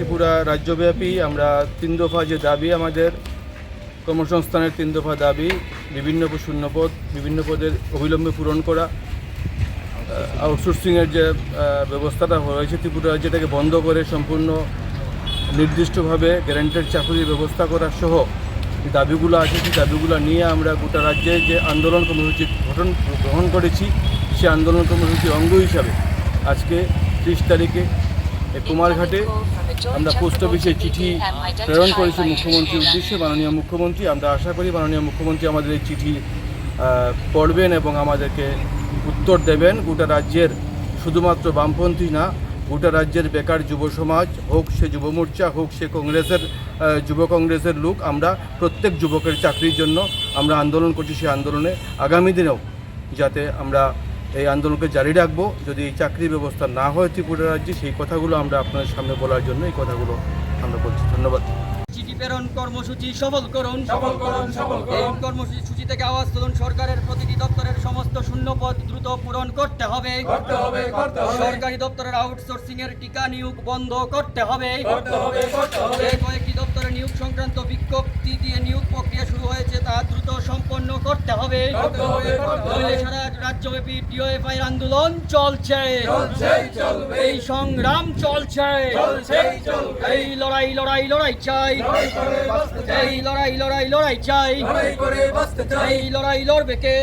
ত্রিপুরা রাজ্যব্যাপী আমরা তিন দফা যে দাবি আমাদের, কর্মসংস্থানের তিন দফা দাবি, বিভিন্ন শূন্যপদ, বিভিন্ন পদের অবিলম্বে পূরণ করা আউটসোর্সিংয়ের যে ব্যবস্থাটা হয়েছে ত্রিপুরা রাজ্যটাকে বন্ধ করে সম্পূর্ণ নির্দিষ্টভাবে গ্যারান্টেড চাকরির ব্যবস্থা করা সহ যে দাবিগুলো আছে, সেই দাবিগুলো নিয়ে আমরা গোটা রাজ্যে যে আন্দোলন কর্মসূচি গঠন, গ্রহণ করেছি, সেই আন্দোলন কর্মসূচির অঙ্গ হিসাবে আজকে ত্রিশ তারিখে কুমারঘাটে আমরা পোস্ট অফিসে চিঠি প্রেরণ করেছি মুখ্যমন্ত্রীর উদ্দেশ্যে, মাননীয় মুখ্যমন্ত্রী। আমরা আশা করি মাননীয় মুখ্যমন্ত্রী আমাদের এই চিঠি পড়বেন এবং আমাদেরকে উত্তর দেবেন। গোটা রাজ্যের শুধুমাত্র বামপন্থী না, গোটা রাজ্যের বেকার যুব সমাজ হোক সে যুব মোর্চা হোক সে কংগ্রেসের যুব কংগ্রেসের লোক, আমরা প্রত্যেক যুবকের চাকরির জন্য আমরা আন্দোলন করছি সেই আন্দোলনে। আগামী দিনেও যাতে আমরা এই আন্দোলনকে জারি রাখব। যদি এই চাকরি ব্যবস্থা না হয় ত্রিপুরা রাজ্যে সেই কথাগুলো আমরা আপনাদের সামনে বলার জন্য এই কথাগুলো আমরা বলছি। ধন্যবাদ। চিঠি প্রেরণ কর্মসূচি সফল করুন। সফল করুন সফল করুন। কর্মসূচি থেকে আওয়াজ তুলুন। সরকারের প্রতিটি দপ্তরের সমস্ত শূন্য পদ দ্রুত পূরণ করতে হবে। করতে হবে করতে হবে। সরকারি দপ্তরের আউটসোর্সিং এর টিকা নিয়োগ বন্ধ করতে হবে। করতে হবে করতে হবে। কয়েকটি দপ্তরে নিয়োগ সংক্রান্ত বিজ্ঞপ্তি দিয়ে নিয়োগ প্রক্রিয়া শুরু হয়েছে তা দ্রুত সম্পন্ন করতে হবে। নইলে সারা রাজ্যব্যাপী ডিওএফআই আন্দোলন চলছে। এই সংগ্রাম চলছে। এই লড়াই লড়াই লড়াই চাই। এই লড়াই লড়াই লড়াই চাই। এই লড়াই লড়বে কে?